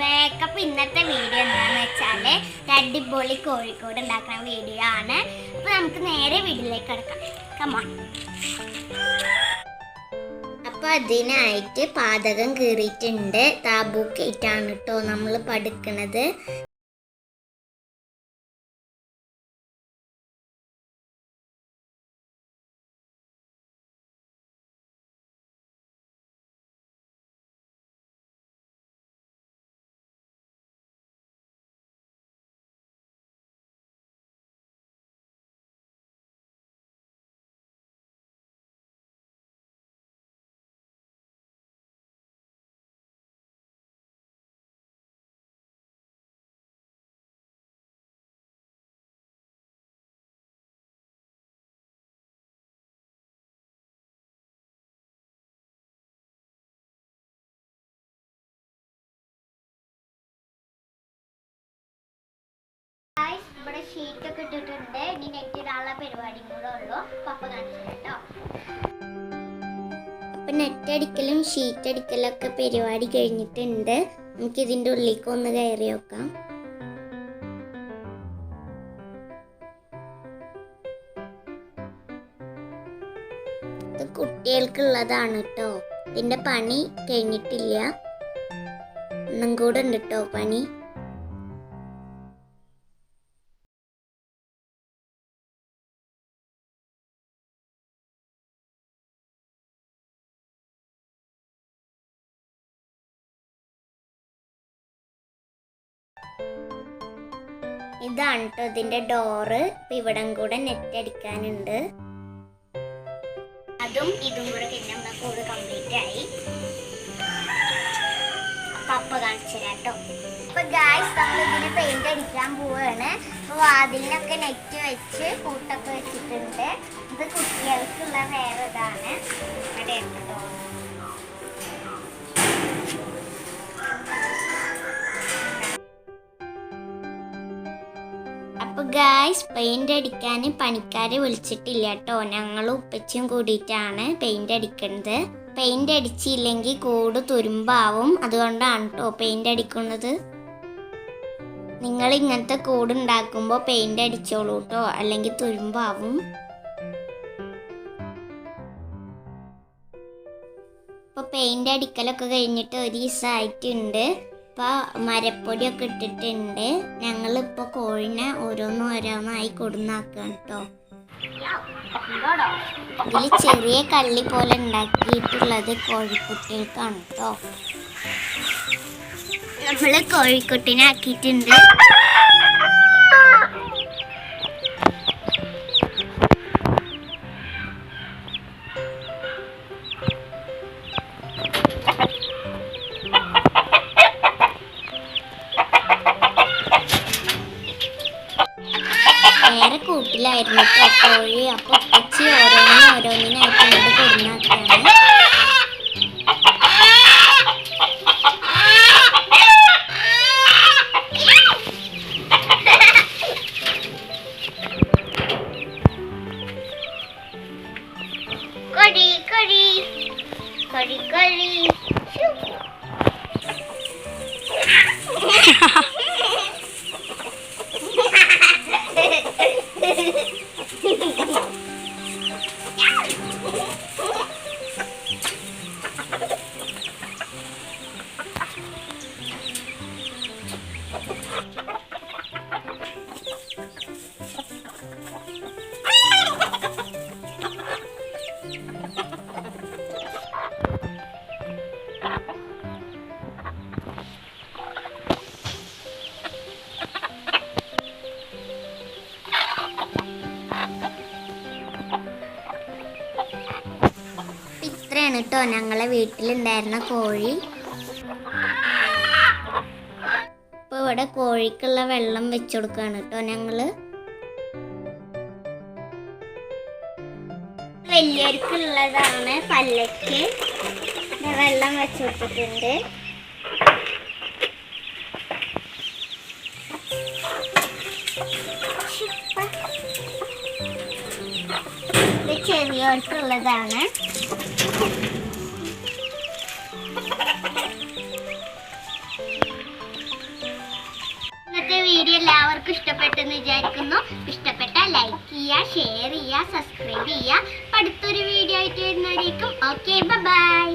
Back അപ്പം ഇന്നത്തെ video എന്താണെന്ന് വെച്ചാൽ അടിപൊളി കോഴിക്കോട് ഉണ്ടാക്കുന്ന വീഡിയോ ആണ്. അപ്പം നമുക്ക് നേരെ വീട്ടിലേക്ക് കിടക്കാം. കമോൺ അപ്പം അതിനായിട്ട് പാതകം കീറിയിട്ടുണ്ട്. താബൂക്കേറ്റാണ് കേട്ടോ നമ്മൾ പഠിക്കണത് ഷീറ്റ് ഒക്കെ ഇട്ടിട്ടുണ്ട് ഇനി നെറ്റ് ഇടാനുള്ള പരിപാടിയും കൂടെ ഉള്ളൂ. പപ്പ കാണിച്ചു കേട്ടോ അപ്പൊ നെറ്റ് അടിക്കലും ഷീറ്റ് അടിക്കലും ഒക്കെ പരിപാടി കഴിഞ്ഞിട്ടുണ്ട്. നമുക്ക് ഇതിന്റെ ഉള്ളിലേക്ക് ഒന്ന് കയറി നോക്കാം. ഇത് കുട്ടികൾക്കുള്ളതാണ് കേട്ടോ ഇതിന്റെ പണി കഴിഞ്ഞിട്ടില്ല. ഒന്നും കൂടെ ഉണ്ട് കേട്ടോ പണി. ഇതാണ് കേട്ടോ ഇതിന്റെ ഡോറ് ഇവിടം കൂടെ നെറ്റ് അടിക്കാനുണ്ട്. അതും ഇതും കൂടെ കഴിഞ്ഞ നമ്മളെ കൂട് കംപ്ലീറ്റ് ആയി. പപ്പ കാണിച്ചു കേട്ടോ അപ്പൊ ഗായ്സ് നമ്മൾ ഇതിന് പെയിന്റ് അടിക്കാൻ പോവാണ്. അപ്പൊ വാതിലിനൊക്കെ നെറ്റ് വെച്ച് അപ്പൊ ഗായ്സ് പെയിന്റ് അടിക്കാൻ പണിക്കാരെ വിളിച്ചിട്ടില്ല കേട്ടോ. ഞങ്ങൾ ഉപ്പച്ചും കൂടിയിട്ടാണ് പെയിന്റ് അടിക്കുന്നത്. പെയിന്റ് അടിച്ചില്ലെങ്കിൽ കൂട് തുരുമ്പാവും. അതുകൊണ്ടാണ് കേട്ടോ പെയിന്റ് അടിക്കുന്നത്. നിങ്ങൾ ഇങ്ങനത്തെ കൂട് ഉണ്ടാക്കുമ്പോൾ പെയിന്റ് അടിച്ചോളൂ കേട്ടോ അല്ലെങ്കിൽ തുരുമ്പാവും. ഇപ്പോൾ പെയിന്റ് അടിക്കലൊക്കെ കഴിഞ്ഞിട്ട് ഒരു ദിവസമായിട്ടുണ്ട് ഇപ്പൊ മരപ്പൊടിയൊക്കെ ഇട്ടിട്ടുണ്ട്. ഞങ്ങളിപ്പോ കോഴിനെ ഓരോന്നും ഓരോന്നായി കൊടുന്നാക്കാണ് കേട്ടോ ഇതിൽ ചെറിയ കള്ളി പോലെ ഉണ്ടാക്കിയിട്ടുള്ളത് കോഴിക്കുട്ടികൾക്കാണ് കേട്ടോ നമ്മൾ കോഴിക്കുട്ടിനെ ആക്കിയിട്ടുണ്ട്. വേറെ കൂട്ടിലായിരുന്നു കേട്ടോ കോഴി അപ്പൊ ഉപ്പച്ചി ഓരോന്നിനും ഓരോന്നിനായിട്ട് കൊടുന്നാക്കാണ് ഇത്രയാണ് കേട്ടോ ഞങ്ങളെ വീട്ടിലുണ്ടായിരുന്ന കോഴി. ഇപ്പൊ ഇവിടെ കോഴിക്കുള്ള വെള്ളം വെച്ചു കൊടുക്കുകയാണ് കേട്ടോ ഞങ്ങൾ. വലിയവർക്കുള്ളതാണ് പല്ലക്ക്. വെള്ളം വെച്ചു കൊടുത്തിട്ടുണ്ട്. ഇത് ചെറിയവർക്കുള്ളതാണ്. ഇന്നത്തെ വീഡിയോ എല്ലാവർക്കും ഇഷ്ടപ്പെട്ടെന്ന് വിചാരിക്കുന്നു. ഇഷ്ടപ്പെട്ട ലൈക്ക് ചെയ്യുക ഷെയർ ചെയ്യുക സബ്സ്ക്രൈബ് ചെയ്യുക അടുത്തൊരു വീഡിയോ ആയിട്ട് വരുന്നവരേക്കും ഓക്കെ ബൈ